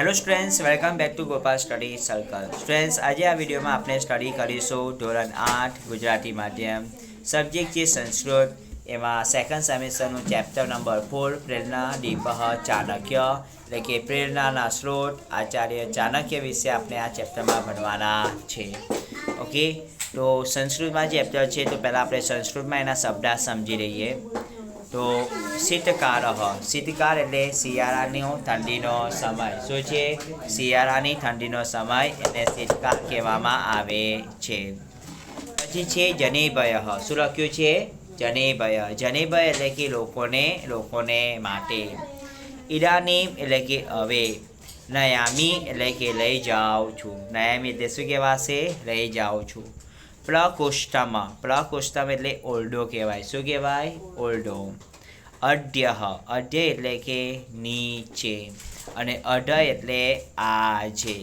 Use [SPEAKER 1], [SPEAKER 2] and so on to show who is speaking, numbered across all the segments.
[SPEAKER 1] Hello students welcome back to Gopal study circle students આજે આ વિડીયોમાં આપણે સ્ટડી કરીશું ધોરણ આઠ, ગુજરાતી માધ્યમ સબ્જેક્ટ છે સંસ્કૃત. એમાં સેકન્ડ સેમેસ્ટરનું ચેપ્ટર નંબર ફોર પ્રેરણા, દીપહ, ચાણક્ય. એટલે કે પ્રેરણાના સ્ત્રોત, આચાર્ય ચાણક્ય વિશે આપણે આ ચેપ્ટરમાં ભણવાના છે. ઓકે તો સંસ્કૃતમાં ચેપ્ટર છે, તો પહેલાં આપણે સંસ્કૃતમાં એના શબ્દ સમજી લઈએ. તો શીતકાળ શીતકાળ એટલે શિયાળાનો ઠંડીનો સમય. શું છે? શિયાળાની ઠંડીનો સમય એને શીતકાળ કહેવામાં આવે છે. પછી છે જનેભય. શું લખ્યું છે? જનેભય. જનેભય એટલે કે લોકોને લોકોને માટે. ઈરાની એટલે કે હવે. નયામી એટલે કે લઈ જાઉં છું. નયામી એટલે શું કહેવાશે? લઈ જાઉં છું. પ્રકોષ્ઠમ પ્રકોષ્ઠમ એટલે ઓરડો કહેવાય શું કહેવાય ઓરડો અડ્ય અઢ્ય એટલે કે નીચે અને અઢ એટલે આજે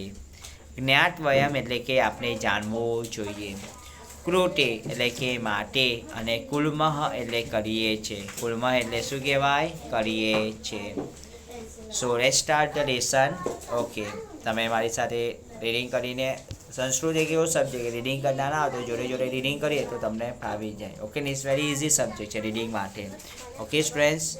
[SPEAKER 1] જ્ઞાતવયમ એટલે કે આપણે જાણવું જોઈએ ક્રોટે એટલે કે માટે અને કુલમહ એટલે કરીએ છે કુલમહ એટલે શું કહેવાય કરીએ છે so restart the lesson okay તમે મારી સાથે રીડિંગ કરીને સંસ્કૃત એક એવો સબ્જેક્ટ રીડિંગ કરતા ના આવતો જોડે જોડે રીડિંગ કરીએ તો તમને ફાવી જાય. Okay it's very easy subject છે રીડિંગ માટે. ઓકે સ્ટુડન્ટ્સ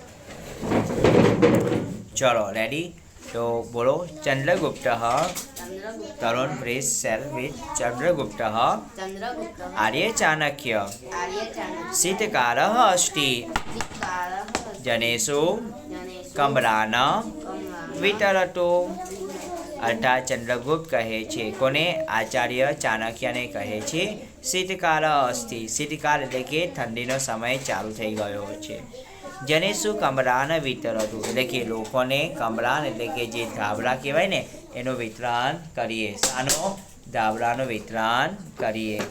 [SPEAKER 1] ચલો રેડી તો બોલો Chandragupta
[SPEAKER 2] Chandragupta.
[SPEAKER 1] Tarun please share with Chandragupta.
[SPEAKER 2] Chandragupta.
[SPEAKER 1] Arya Chanakya
[SPEAKER 2] Arya Chanakya
[SPEAKER 1] શીતકાળ અસ્તિ
[SPEAKER 2] શીતકાળः
[SPEAKER 1] જનેષુ
[SPEAKER 2] જનેષુ
[SPEAKER 1] કમરાન.
[SPEAKER 2] કમલા
[SPEAKER 1] વિતરતો. અર્થાત ચંદ્રગુપ્ત કહે છે. કોને? આચાર્ય ચાણક્યને કહે છે. શીતકાળ અસ્થિ. શીતકાળ એટલે કે ઠંડીનો સમય ચાલુ થઈ ગયો છે. જેને શું કમરાન વિતરતું એટલે કે લોકોને કમરાન એટલે કે જે ધાબળા કહેવાય ને, એનું વિતરણ કરીએ. આનો ધાબળાનું વિતરણ કરીએ.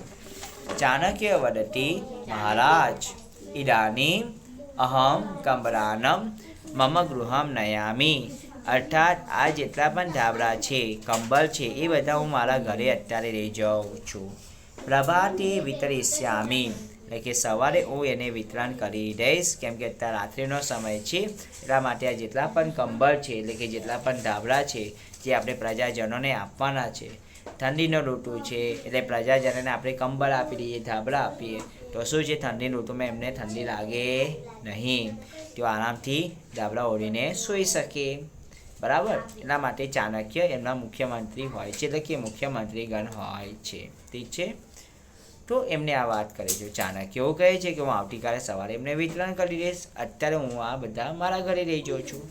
[SPEAKER 1] ચાણક્ય વદતી, મહારાજ ઇદાનીમ અહમ કમરાનમ મમ ગૃહમ નયામી. અર્થાત આ જેટલા પણ ધાબળા છે, કંબલ છે, એ બધા હું મારા ઘરે અત્યારે લઈ જાઉં છું. પ્રભાતે વિતરિષ્યામી એટલે કે સવારે હું એને વિતરણ કરી દઈશ, કેમ કે અત્યારે રાત્રિનો સમય છે, એટલા માટે આ જેટલા પણ કંબળ છે, એટલે કે જેટલા પણ ધાબળા છે, જે આપણે પ્રજાજનોને આપવાના છે. ઠંડીનો ઋતુ છે, એટલે પ્રજાજનોને આપણે કંબળ આપી દઈએ, ધાબળા આપીએ, તો શું છે ઠંડી ઋતુમાં એમને ઠંડી લાગે નહીં. તેઓ આરામથી ધાબળા ઓઢીને સૂઈ શકે. બરાબર? એટલા માટે ચાણક્ય એમના મુખ્યમંત્રી હોય છે. એટલે કે મુખ્યમંત્રીગણ હોય છે. ઠીક છે? તો એમને આ વાત કરે છે. ચાણક્ય એવું કહે છે કે હું આવતીકાલે સવારે એમને વિતરણ કરી દઈશ. અત્યારે હું આ બધા મારા ઘરે લઈ જાઉં છું.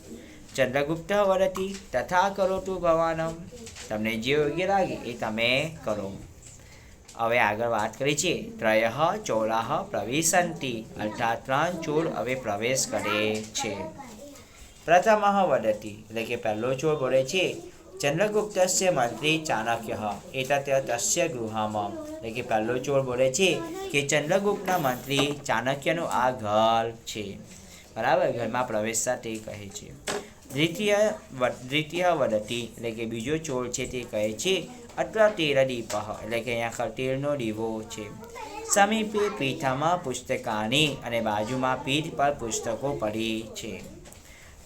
[SPEAKER 1] ચંદ્રગુપ્ત વરતી તથા કરો તું ભવાનમ. તમને જે યોગ્ય લાગે એ તમે કરો. હવે આગળ વાત કરી છે ત્રય ચોરાહ પ્રવેશંતી અર્થાત ત્રણ ચોર હવે પ્રવેશ કરે છે. પ્રથમ વદતી એટલે કે પહેલો ચોર બોલે છે ચંદ્રગુપ્તસ્ય મંત્રી ચાણક્ય એતત તસ્ય ગૃહમાં એટલે કે પહેલો ચોર બોલે છે કે ચંદ્રગુપ્તના મંત્રી ચાણક્યનું આ ઘર છે બરાબર ઘરમાં પ્રવેશતા તે કહે છે દ્વિતીય દ્વિતીય વદતી એટલે કે બીજો ચોર છે તે કહે છે અથવા તેર દીપઃ એટલે કે અહીંયા તેરનો દીવો છે સમીપે પીઠામાં પુસ્તકાની અને બાજુમાં પીઠ પર પુસ્તકો પડી છે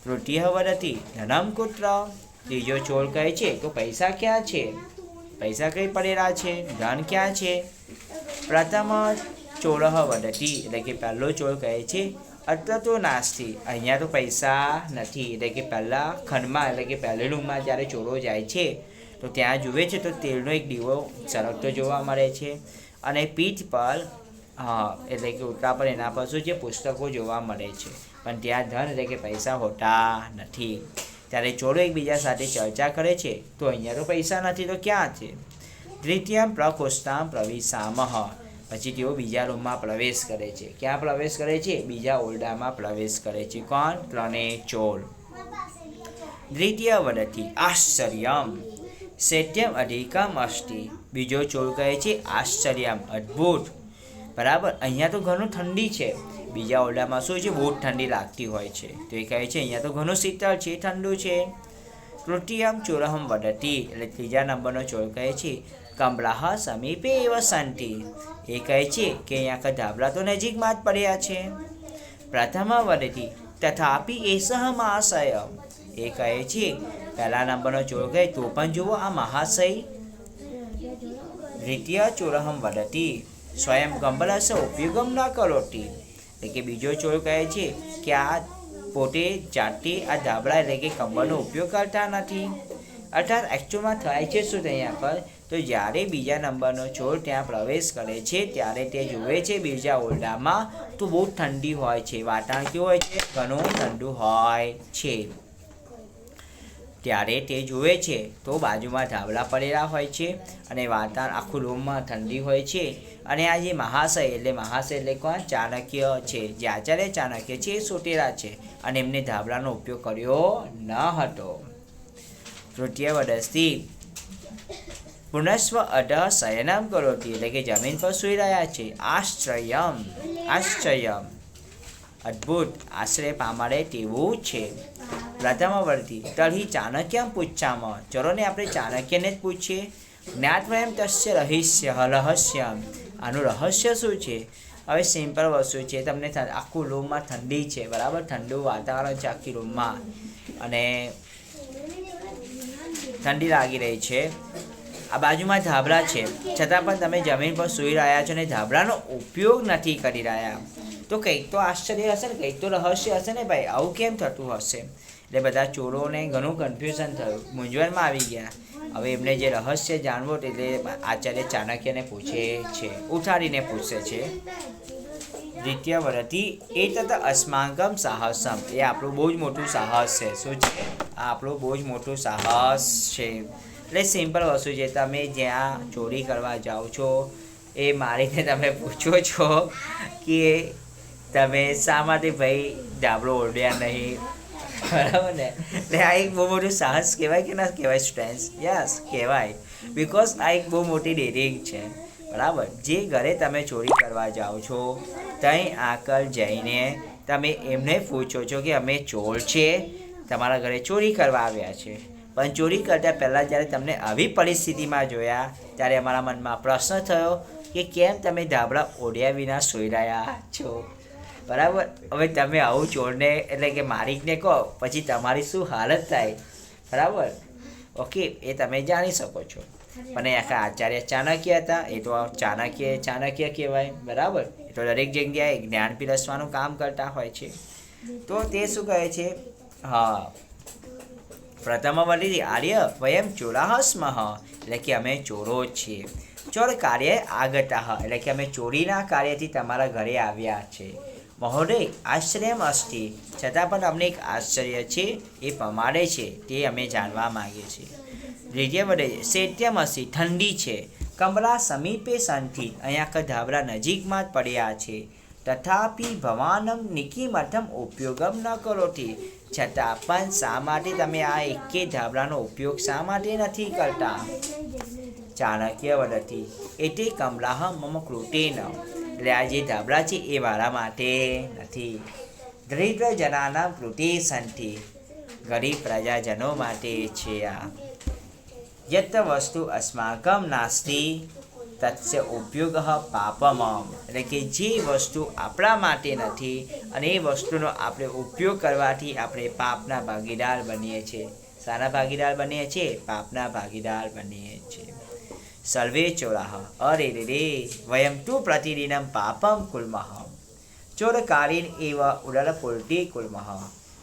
[SPEAKER 1] તૃતીય વદતી ધનમ કુત્ર. ત્રીજો ચોર કહે છે તો પૈસા ક્યાં છે? પૈસા કઈ પડેલા છે? ધન ક્યાં છે? પ્રથમ ચોરહ વડતી એટલે કે પહેલો ચોર કહે છે, અત્ર તો નાસ્તી અહીંયા તો પૈસા નથી. એટલે કે પહેલાં ખંડમાં, એટલે કે પહેલી રૂમમાં જ્યારે ચોરો જાય છે, તો ત્યાં જુએ છે તો તેલનો એક દીવો સળગતો જોવા મળે છે. અને પીઠ પર, હા, એટલે કે ઉતરા પર એના પર શું છે? પુસ્તકો જોવા મળે છે. પણ ત્યાં ધન એટલે કે પૈસા હોતા નથી. ત્યારે ચોરો એકબીજા સાથે ચર્ચા કરે છે, તો અહીંયા તો પૈસા નથી, તો ક્યાં છે? દ્વિતીય પ્રકોષ્ઠામ પ્રવિશામહ પછી તેઓ બીજા રૂમમાં પ્રવેશ કરે છે. ક્યાં પ્રવેશ કરે છે? બીજા ઓરડામાં પ્રવેશ કરે છે. કોણ? ત્રણે ચોર. દ્વિતીય વદથી આશ્ચર્યમ. સત્યમ અધિકમ અષ્ટિ. બીજો ચોર કહે છે, આશ્ચર્યમ અદ્ભુત. બરાબર? અહીંયા તો ઘણું ઠંડી છે. બીજા ઓરડામાં શું છે? બહુ ઠંડી લાગતી હોય છે. તો એ કહે છે, અહીંયા તો ઘણું શીતળ છે, ઠંડુ છે. તૃતીયમ ચોરહમ વડતી એટલે ત્રીજા નંબરનો ચોર કહે છે કમલાહ સમીપે એવા શાંતિ એ કહે છે કે અહીંયા આખા ધાબળા તો નજીકમાં જ પડ્યા છે. પ્રથમ વડતી તથાપિ એસહ મહાશય એ કહે છે, પહેલા નંબરનો ચોર કહે, તો પણ જુઓ આ મહાશય. દ્વિતીય ચોરહમ વદતી સ્વયં ગંબલસ ઉપયોગમ ન કરોટી એટલે કે બીજો ચોર કહે છે કે આ પોતે જાતે આ ધાબળા એટલે કે કંબળનો ઉપયોગ કરતા નથી. અર્થાત એકચ્યુઅલમાં થાય છે શું અહીંયા પર? તો જ્યારે બીજા નંબરનો ચોર ત્યાં પ્રવેશ કરે છે, ત્યારે તે જુએ છે બીજા ઓરડામાં, તો બહુ ઠંડી હોય છે, વાતાવરણ કેવું હોય છે? ઘણું ઠંડુ હોય છે. ત્યારે તે જુએ છે તો બાજુમાં ધાબળા પડેલા હોય છે અને વાતાવરણ આખું રૂમમાં ઠંડી હોય છે. અને આ જે મહાશય એટલે મહાશય એટલે કોણ? ચાણક્ય છે. જે આચાર્ય ચાણક્ય છે એ સોટેરા છે અને એમને ધાબળાનો ઉપયોગ કર્યો ન હતો. તૃતીય વર્ષથી પુનસ્વ અઢ શયનમ કરોતી એટલે કે જમીન પર સૂઈ રહ્યા છે. આશ્ચર્યમ આશ્ચર્યમ અદ્ભુત. આશ્રય પામાડે તેવું છે. પ્રથમવર્તી તર્હિ ચાણક્યમ પૂછામાં. ચલો ને આપણે ચાણક્યને જ પૂછીએ. જ્ઞાતવયમ તસ્ય રહસ્ય રહસ્યમ આનું રહસ્ય શું છે? હવે સિમ્પલ વસ્તુ છે, તમને આખું રૂમમાં ઠંડી છે, બરાબર? ઠંડુ વાતાવરણ છે આખી રૂમમાં અને ઠંડી લાગી રહી છે. આ બાજુમાં ધાબળા છે. છતાં પણ તમે જમીન પર સૂઈ રહ્યા છો અને ધાબળાનો ઉપયોગ નથી કરી રહ્યા. તો કંઈક તો આશ્ચર્ય હશે ને, કંઈક તો રહસ્ય હશે ને ભાઈ, આવું કેમ થતું હશે? એટલે બધા ચોરોને ઘણું કન્ફ્યુઝન થયું. મૂંઝવણમાં આવી ગયા. હવે એમને જે રહસ્ય જાણવું એટલે આચાર્ય ચાણક્યને પૂછે છે, ઉઠાડીને પૂછે છે દ્વિતીય વરતી એ તથા અસ્માંગમ સાહસમ. એ આપણું બહુ જ મોટું સાહસ છે. શું છે? આ આપણું બહુ જ મોટું સાહસ છે. એટલે સિમ્પલ વસ્તુ છે, તમે જ્યાં ચોરી કરવા જાઓ છો, એ મારીને તમે પૂછો છો કે તમે શા માટે ભાઈ ડાબલો ઓળ્યા નહીં. બરાબર ને? એટલે આ એક બહુ મોટું સાહસ કહેવાય કે ના કહેવાય સ્ટ્રેન્થ યસ કહેવાય. બિકોઝ આ એક બહુ મોટી ડેરિંગ છે. બરાબર? જે ઘરે તમે ચોરી કરવા જાઓ છો ત્યાં આગળ જઈને તમે એમને પૂછો છો કે અમે ચોર છે? તમારા ઘરે ચોરી કરવા આવ્યા છે. પણ ચોરી કરતાં પહેલાં જ્યારે તમને આવી પરિસ્થિતિમાં જોયા, ત્યારે અમારા મનમાં પ્રશ્ન થયો કે કેમ તમે ધાબળા ઓઢ્યા વિના સોઈ રહ્યા છો? બરાબર? હવે તમે આવું ચોરને, એટલે કે મારીકને કહો, પછી તમારી શું હાલત થાય? બરાબર? ઓકે, એ તમે જાણી શકો છો. અને આખા આચાર્ય ચાણક્ય હતા, એ તો ચાણક્ય ચાણક્ય કહેવાય, બરાબર? એ તો દરેક જગ્યાએ જ્ઞાન પીરસવાનું કામ કરતા હોય છે. તો તે શું કહે છે? હા. પ્રથમ વલી આર્ય વયમ ચોરાહ સ્મઃ એટલે કે અમે ચોરો છીએ. ચોર કાર્ય આગતા, એટલે કે અમે ચોરીના કાર્યથી તમારા ઘરે આવ્યા છે. મહોદય આશ્ચર્યમ અસ્થિ છતાં પણ અમને એક આશ્ચર્ય છે, એ પમાડે છે, તે અમે જાણવા માગીએ છીએ. દ્વિતીય વડે શૈત્યમ અસ્થિ ઠંડી છે. કમરા સમીપે સંથી અહીંયા ક ધાબળા નજીકમાં જ પડ્યા છે. તથાપિ ભવાનમ નિકિમથમ ઉપયોગમ ન કરોથી છતાં પણ શા માટે તમે આ એકે ધાબળાનો ઉપયોગ શા માટે નથી કરતા? ચાણક્ય વદતી, એતે કમલાહ મમ કૃતેન એટલે આ જે ધાબળા છે એ મારા માટે નથી. દરિદ્ર જનાના કૃતિ સંતિ ગરીબ પ્રજાજનો માટે છે આ. યત વસ્તુ અસ્માકમ નાસ્તિ તત્સ્ય ઉપયોગ પાપમ. એટલે કે જે વસ્તુ આપણા માટે નથી અને એ વસ્તુનો આપણે ઉપયોગ કરવાથી આપણે પાપના ભાગીદાર બનીએ છીએ. સારા ભાગીદાર બનીએ છીએ? પાપના ભાગીદાર બનીએ છીએ. સર્વે ચોરાહ અરે રે રે વયમ તુ પ્રતિદિનમ પાપમ કુલ્મહ ચોરકારીન એવ ઉડલ પુલટી કુલ્મહ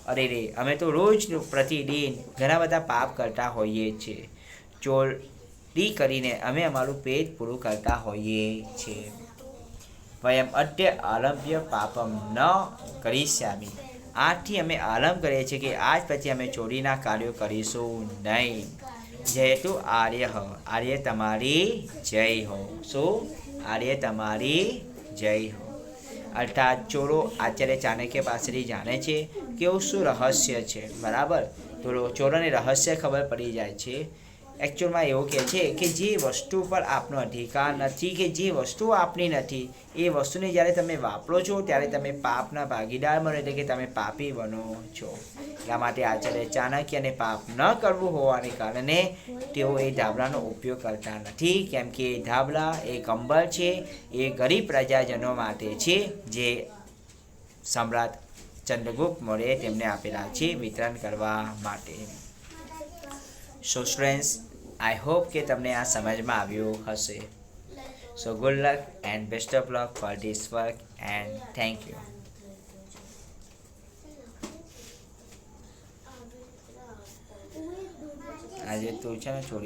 [SPEAKER 1] અરે રે અમે તો રોજ પ્રતિદિન ઘણા બધા પાપ કરતા હોઈએ છીએ। ચોરી કરીને અમે અમારું પેટ પૂરું કરતા હોઈએ છીએ। વયમ અદ્ય આરંભ્ય પાપમ ન કરીશ્યામી આજથી અમે આરંભ કરીએ છીએ કે આજ પછી અમે ચોરીના કાર્યો કરીશું નહીં। જયતુ આર્ય હો. આર્ય તમારી જય હો. શું? આર્ય તમારી જય હો. અર્થાત ચોરો આચાર્ય ચાણક્ય પાસેથી જાણે છે કે એવું શું રહસ્ય છે, બરાબર? તો ચોરોને રહસ્ય ખબર પડી જાય છે એકચ્યુઅલમાં એવું કહે છે કે જે વસ્તુ પર આપનો અધિકાર નથી, કે જે વસ્તુ આપની નથી, એ વસ્તુને જ્યારે તમે વાપરો છો, ત્યારે તમે પાપના ભાગીદાર બનો એટલે કે તમે પાપી બનો છો. એટલા માટે આચાર્ય ચાણક્યને પાપ ન કરવું હોવાને કારણે તેઓ એ ધાબળાનો ઉપયોગ કરતા નથી. કેમ કે એ ધાબળા એ કંબળ છે, એ ગરીબ પ્રજાજનો માટે છે, જે સમ્રાટ ચંદ્રગુપ્ત મૌર્યે તેમને આપેલા છે વિતરણ કરવા માટે. સો સ્ટુડન્ટ્સ આઈ હોપ કે તમને આ સમજમાં આવ્યું હશે so good luck and best of luck for this work and thank you આજે તું છે ને થોડી